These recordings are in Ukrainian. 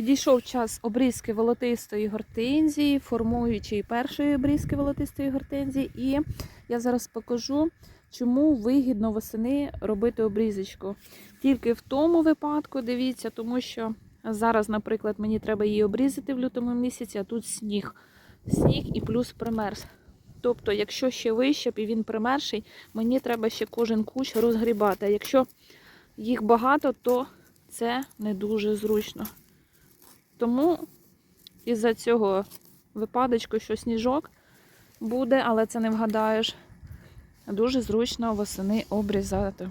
Підійшов час обрізки волотистої гортензії, формуючої першої обрізки волотистої гортензії. І я зараз покажу, чому вигідно восени робити обрізочку. Тільки в тому випадку, дивіться, тому що зараз, наприклад, мені треба її обрізати в лютому місяці, а тут сніг. Сніг і плюс примерз. Тобто, якщо ще вище і він примерший, мені треба ще кожен кущ розгрібати. А якщо їх багато, то це не дуже зручно. Тому із-за цього випадочку, що сніжок буде, але це не вгадаєш, дуже зручно восени обрізати.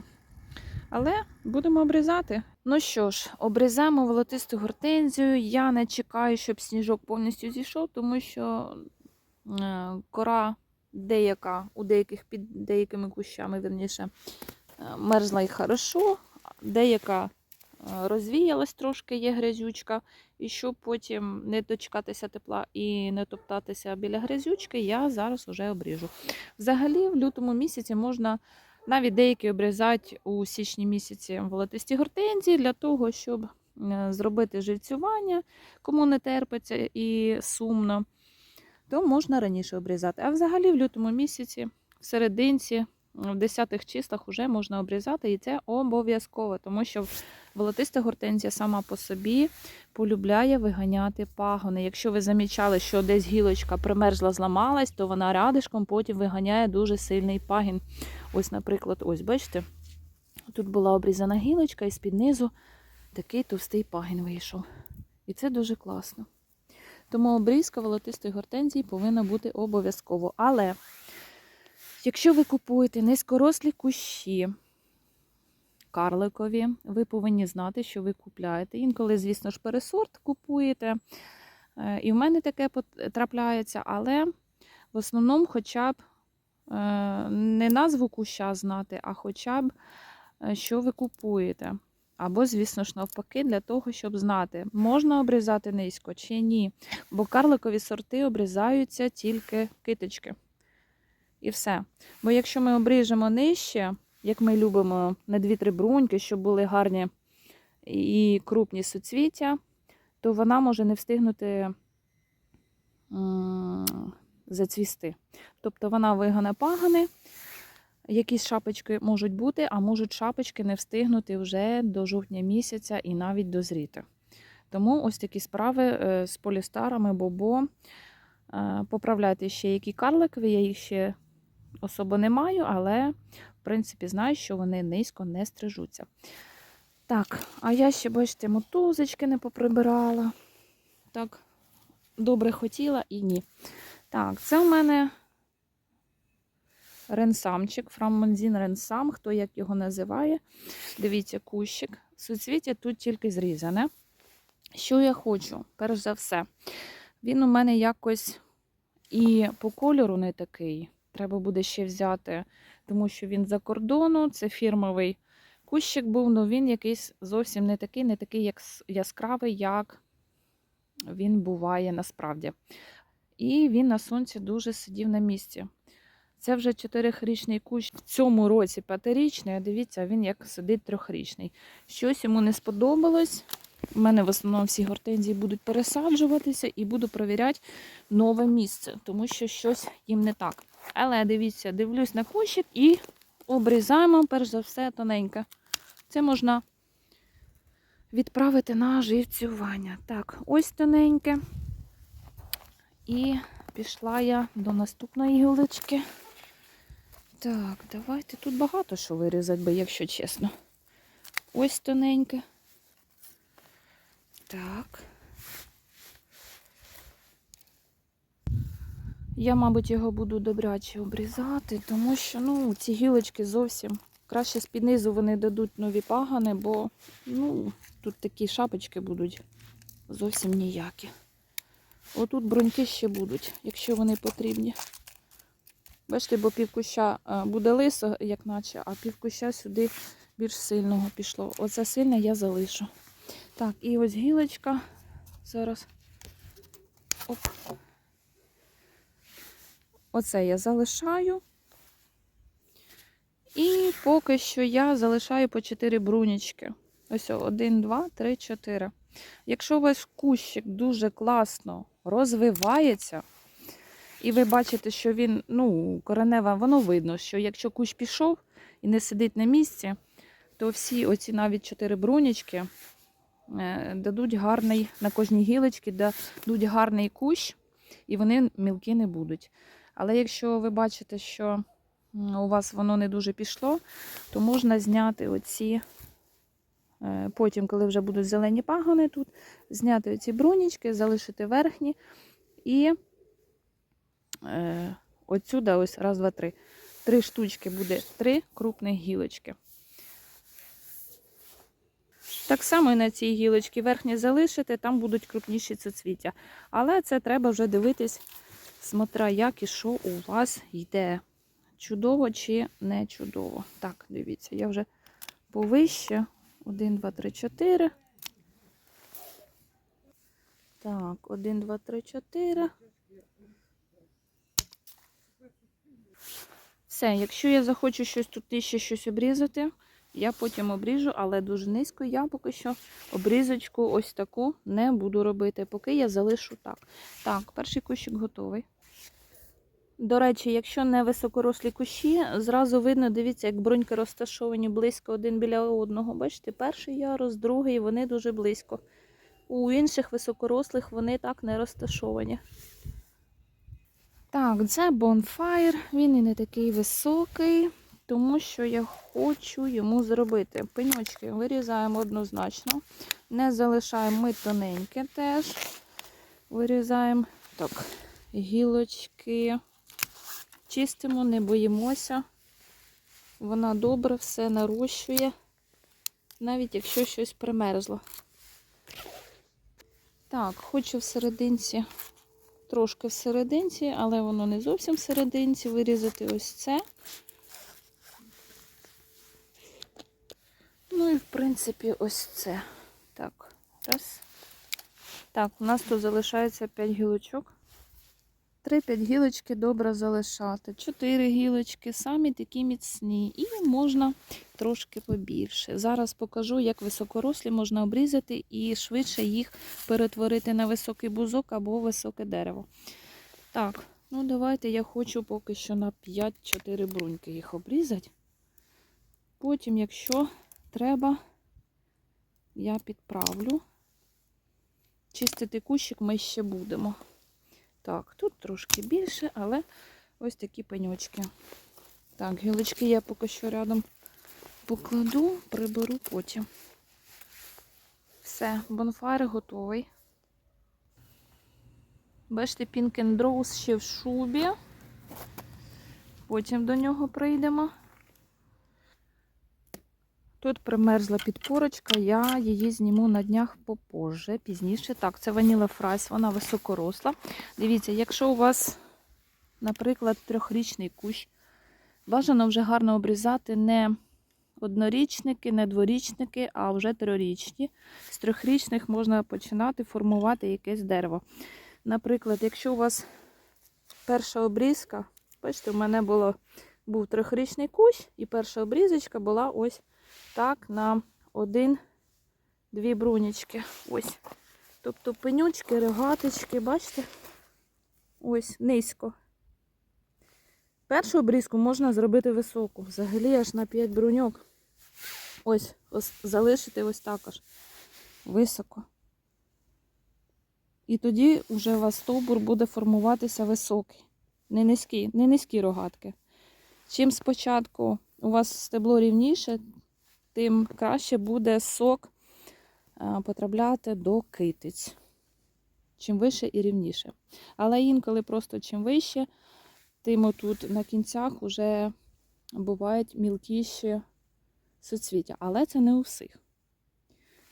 Але будемо обрізати. Ну що ж, обрізаємо волотисту гортензію. Я не чекаю, щоб сніжок повністю зійшов, тому що е, кора деяка у деяких під деякими кущами, верніше, е, мерзла і хорошо, деяка розвіялась трошки, є грязючка. І щоб потім не дочекатися тепла і не топтатися біля грязючки, я зараз вже обріжу. Взагалі, в лютому місяці можна навіть деякі обрізати у січні місяці волотисті гортензії для того, щоб е, зробити живцювання, кому не терпиться і сумно, то можна раніше обрізати. А взагалі в лютому місяці, в серединці, в 10-х числах вже можна обрізати, і це обов'язково, тому що волотиста гортензія сама по собі полюбляє виганяти пагони. Якщо ви замічали, що десь гілочка примерзла, зламалась, то вона рядишком потім виганяє дуже сильний пагін. Ось, наприклад, ось, бачите, тут була обрізана гілочка, і з-під низу такий товстий пагін вийшов. І це дуже класно. Тому обрізка волотистої гортензії повинна бути обов'язково. Але якщо ви купуєте низькорослі кущі, карликові, ви повинні знати, що ви купляєте. Інколи, звісно ж, пересорт купуєте. Е, І в мене таке трапляється, але в основному хоча б е, не назву куща знати, а хоча б е, що ви купуєте. Або, звісно ж, навпаки, для того, щоб знати, можна обрізати низько чи ні. Бо карликові сорти обрізаються тільки китички. І все. Бо якщо ми обріжемо нижче, як ми любимо на 2-3 бруньки, щоб були гарні і крупні суцвіття, то вона може не встигнути зацвісти. Тобто вона вигане пагани, якісь шапочки можуть бути, а можуть шапочки не встигнути вже до жовтня місяця і навіть дозріти. Тому ось такі справи е, з полістарами, бобо. Е, Поправляйте ще які карликові, я їх ще особо не маю, але в принципі знаю, що вони низько не стрижуться. Так, а я ще, бачите, мотузочки не поприбирала. Так, добре хотіла і ні. Так, це в мене ренсамчик, фрамонзін ренсам, хто як його називає. Дивіться, кущик. Суцвіття тут тільки зрізане. Що я хочу? Перш за все, він у мене якось і по кольору не такий. Треба буде ще взяти, тому що він за кордону, це фірмовий кущик був, але він якийсь зовсім не такий, не такий як яскравий, як він буває насправді. І він на сонці дуже сидів на місці. Це вже чотирирічний кущ в цьому році п'ятирічний, а дивіться, він як сидить трьохрічний. Щось йому не сподобалось. У мене в основному всі гортензії будуть пересаджуватися і буду перевіряти нове місце, тому що щось їм не так. Але дивіться, дивлюсь на кущик і обрізаємо, перш за все, тоненьке. Це можна відправити на живцювання. Так, ось тоненьке. І пішла я до наступної гілочки. Так, давайте тут багато що вирізати, би, якщо чесно. Ось тоненьке. Так. Я, мабуть, його буду добряче обрізати, тому що ну, ці гілочки зовсім краще з-під низу вони дадуть нові пагани, бо ну, тут такі шапочки будуть зовсім ніякі. Отут бруньки ще будуть, якщо вони потрібні. Бачите, бо півкуща е, буде лисо, як наче, а півкуща сюди більш сильного пішло. Оце сильне я залишу. Так, і ось гілочка. Зараз. Оп. Оце я залишаю. І поки що я залишаю по 4 брунічки. Ось 1, 2, 3, 4. Якщо ваш кущик дуже класно розвивається, і ви бачите, що він, ну, коренева, воно видно, що якщо кущ пішов і не сидить на місці, то всі оці навіть чотири брунічки е, дадуть гарний на кожній гілочці, дадуть гарний кущ, і вони мілкі не будуть. Але якщо ви бачите, що у вас воно не дуже пішло, то можна зняти оці, е, потім, коли вже будуть зелені пагони тут, зняти оці брунічки, залишити верхні і е, отсюда ось раз, два, три. Три штучки буде три крупних гілочки. Так само і на цій гілочці верхні залишити, там будуть крупніші цвіття. Але це треба вже дивитись, смотря як і що у вас йде. Чудово чи не чудово. Так, дивіться, я вже повище. 1, 2, 3, 4. Так, 1, 2, 3, 4. Все, якщо я захочу щось тут ще щось обрізати, я потім обріжу, але дуже низько я поки що обрізочку ось таку не буду робити, поки я залишу так. Так, перший кущик готовий. До речі, якщо не високорослі кущі, зразу видно, дивіться, як бруньки розташовані близько один біля одного. Бачите, перший ярус, другий, вони дуже близько. У інших високорослих вони так не розташовані. Так, це Bonfire, він і не такий високий, тому що я хочу йому зробити. Пеньочки вирізаємо однозначно. Не залишаємо ми тоненьке теж. Вирізаємо так, гілочки. Чистимо, не боїмося. Вона добре все нарощує, навіть якщо щось примерзло. Так, хочу в серединці, трошки в серединці, але воно не зовсім в серединці, вирізати ось це. Ну і, в принципі, ось це. Так, раз. Так, у нас тут залишається 5 гілочок. 3-5 гілочки добре залишати. 4 гілочки, самі такі міцні. І можна трошки побільше. Зараз покажу, як високорослі можна обрізати і швидше їх перетворити на високий бузок або високе дерево. Так, ну давайте я хочу поки що на 5-4 бруньки їх обрізати. Потім, якщо треба, я підправлю. Чистити кущик ми ще будемо. Так, тут трошки більше, але ось такі пеньочки. Так, гілочки я поки що рядом покладу, приберу потім. Все, бонфайр готовий. Бачите, Pink ще в шубі. Потім до нього прийдемо. Тут примерзла підпорочка, я її зніму на днях попозже, пізніше. Так, це ваніла фрайс, вона високоросла. Дивіться, якщо у вас, наприклад, трьохрічний кущ, бажано вже гарно обрізати не однорічники, не дворічники, а вже трьохрічні. З трьохрічних можна починати формувати якесь дерево. Наприклад, якщо у вас перша обрізка, бачите, у мене було, був трьохрічний кущ, і перша обрізочка була ось так на один-дві брунічки. Ось. Тобто пенючки, рогаточки, бачите? Ось, низько. Першу обрізку можна зробити високу. Взагалі аж на 5 бруньок. Ось, ось залишити ось так аж високо. І тоді вже у вас стовбур буде формуватися високий. Не низькі, не низькі рогатки. Чим спочатку у вас стебло рівніше, тим краще буде сок потрапляти до китиць. Чим вище і рівніше. Але інколи просто чим вище, тим отут на кінцях вже бувають мілкіші суцвіття. Але це не у всіх.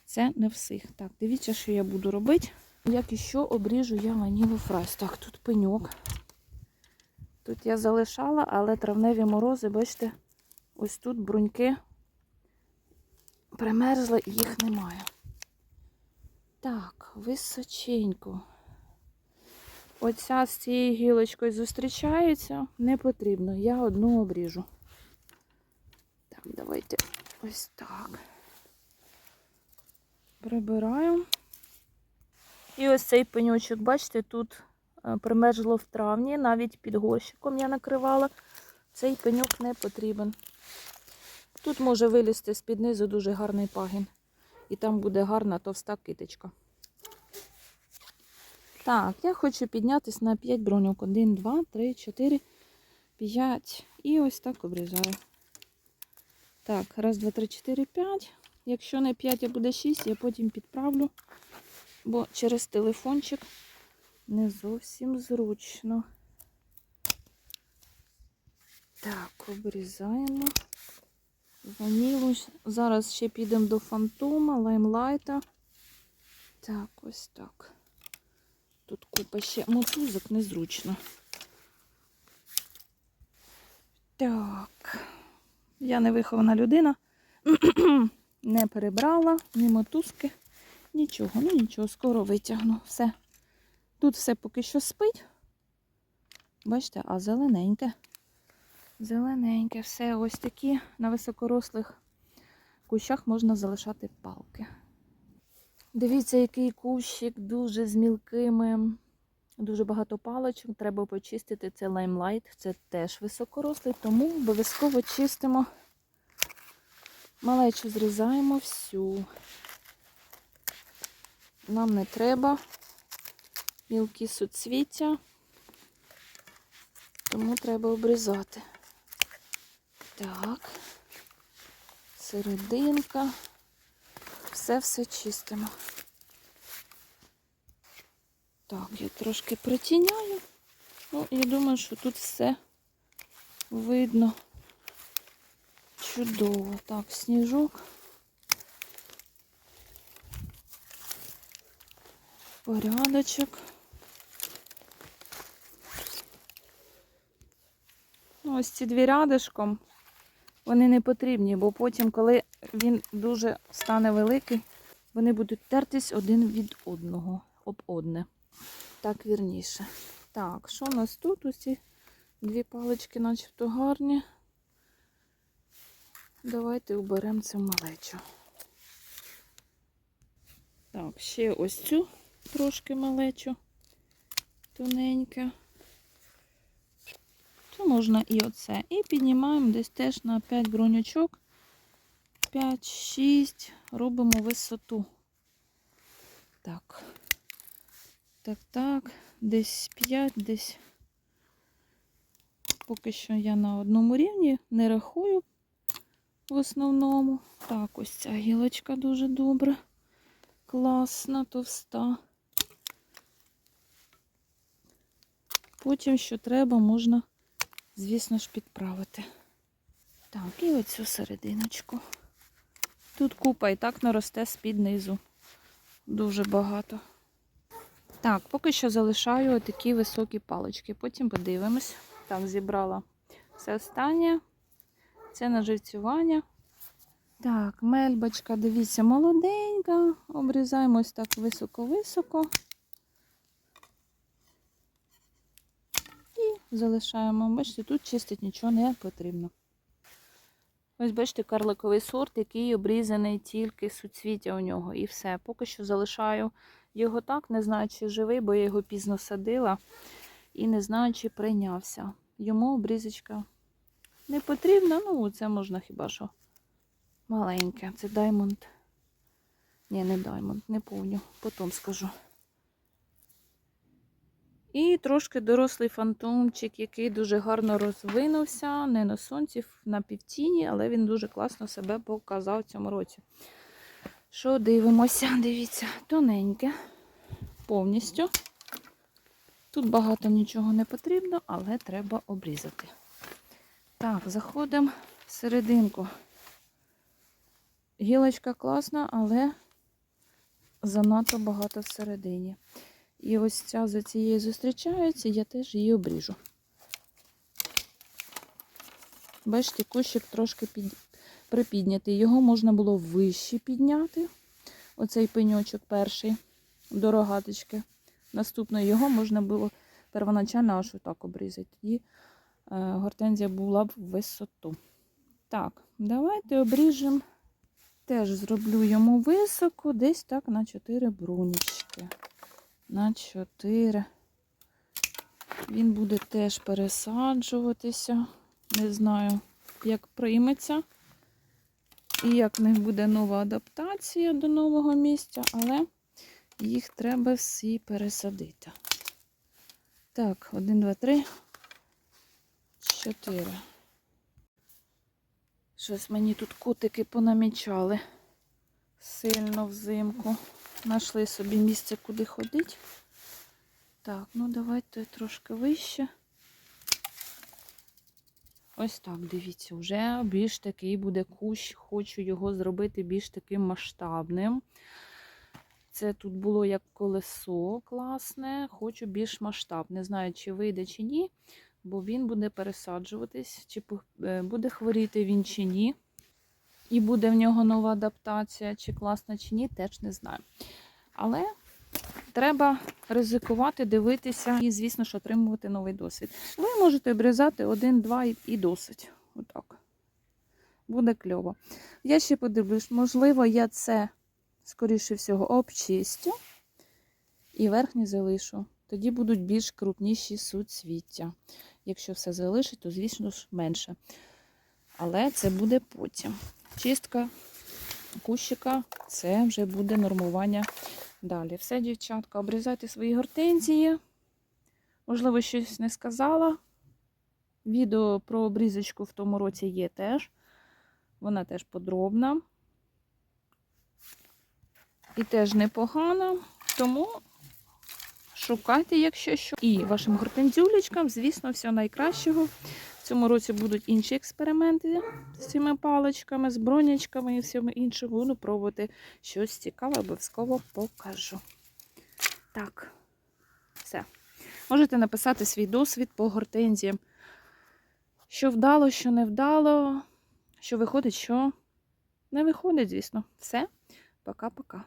Це не всіх. Так, дивіться, що я буду робити. Як і що обріжу я ванілу фрайс. Так, тут пеньок. Тут я залишала, але травневі морози, бачите, ось тут бруньки примерзли і їх немає. Так, височенько. Оця з цією гілочкою зустрічається, не потрібно. Я одну обріжу. Так, давайте ось так. Прибираю. І ось цей пеньочок, бачите, тут е, примерзло в травні, навіть під горщиком я накривала. Цей пеньок не потрібен. Тут може вилізти з-під низу дуже гарний пагін. І там буде гарна товста китичка. Так, я хочу піднятися на 5 броньок. 1, 2, 3, 4, 5. І ось так обрізаю. Так, раз, два, три, чотири, п'ять. Якщо не 5, а буде 6, я потім підправлю, бо через телефончик не зовсім зручно. Так, обрізаємо. Ванілу. Зараз ще підемо до фантома, лаймлайта. Так, ось так. Тут купа ще мотузок незручно. Так. Я не вихована людина. не перебрала ні мотузки, нічого. Ну нічого, скоро витягну. Все. Тут все поки що спить. Бачите, а зелененьке. Зелененьке, все ось такі на високорослих кущах можна залишати палки. Дивіться, який кущик дуже з мілкими, дуже багато палочок. Треба почистити. Це лаймлайт, це теж високорослий, тому обов'язково чистимо. Малечу зрізаємо всю. Нам не треба мілкі суцвіття, тому треба обрізати. Так, серединка. Все-все чистимо. Так, я трошки притіняю. Ну, я думаю, що тут все видно чудово. Так, сніжок. Порядочок. Ну, ось ці дві рядишком, вони не потрібні, бо потім, коли він дуже стане великий, вони будуть тертись один від одного, об одне. Так вірніше. Так, що у нас тут? Усі дві палички начебто гарні. Давайте уберемо цю малечу. Так, ще ось цю трошки малечу, тоненьке. То можна і оце. І піднімаємо десь теж на 5 бронючок. 5-6 робимо висоту. Так. Так, так, десь 5, десь. Поки що я на одному рівні не рахую в основному. Так, ось ця гілочка дуже добра. Класна, товста. Потім, що треба, можна, звісно ж, підправити. Так, і оцю серединочку. Тут купа і так наросте з-під низу. Дуже багато. Так, поки що залишаю такі високі палички. Потім подивимось. Так, зібрала все останнє. Це на живцювання. Так, мельбочка, дивіться, молоденька. Обрізаємо ось так високо-високо. І залишаємо. Бачите, тут чистить нічого не потрібно. Ось бачите, карликовий сорт, який обрізаний тільки суцвіття у нього. І все. Поки що залишаю його так, не знаю, чи живий, бо я його пізно садила. І не знаю, чи прийнявся. Йому обрізочка не потрібна. Ну, це можна хіба що маленьке. Це даймонд. Ні, не даймонд, не повню. Потім скажу. І трошки дорослий фантомчик, який дуже гарно розвинувся. Не на сонці, на півтіні, але він дуже класно себе показав цьому році. Що дивимося? Дивіться, тоненьке, повністю. Тут багато нічого не потрібно, але треба обрізати. Так, заходимо в серединку. Гілочка класна, але занадто багато всередині. І ось ця за цією зустрічається, я теж її обріжу. Бачите, кущик трошки під... припіднятий. Його можна було вище підняти. Оцей пеньочок перший до рогаточки. Наступно його можна було первоначально аж отак обрізати. Тоді е, гортензія була б в висоту. Так, давайте обріжемо. Теж зроблю йому високо, десь так на 4 брунічки. На 4. Він буде теж пересаджуватися. Не знаю, як прийметься. І як в них буде нова адаптація до нового місця, але їх треба всі пересадити. Так, 1, 2, 3, 4. Щось мені тут котики понамічали сильно взимку. Знайшли собі місце, куди ходити. Так, ну давайте трошки вище. Ось так, дивіться, вже більш такий буде кущ. Хочу його зробити більш таким масштабним. Це тут було як колесо класне, хочу більш масштаб. Не знаю, чи вийде, чи ні, бо він буде пересаджуватись, чи е, буде хворіти він чи ні. І буде в нього нова адаптація, чи класна, чи ні, теж не знаю. Але треба ризикувати, дивитися і, звісно ж, отримувати новий досвід. Ви можете обрізати один, два і, досить. Отак. Буде кльово. Я ще подивлюсь, можливо, я це, скоріше всього, обчистю і верхні залишу. Тоді будуть більш крупніші суцвіття. Якщо все залишить, то, звісно ж, менше. Але це буде потім. Чистка кущика це вже буде нормування далі. Все, дівчатка, обрізайте свої гортензії. Можливо, щось не сказала. Відео про обрізочку в тому році є теж. Вона теж подробна. І теж непогана. Тому шукайте, якщо що. І вашим гортензюлечкам, звісно, всього найкращого. Цьому році будуть інші експерименти з цими паличками, з бронячками і всім іншим. Буду пробувати щось цікаве, обов'язково покажу. Так, все. Можете написати свій досвід по гортензіям. Що вдало, що не вдало, що виходить, що не виходить, звісно. Все. Пока-пока.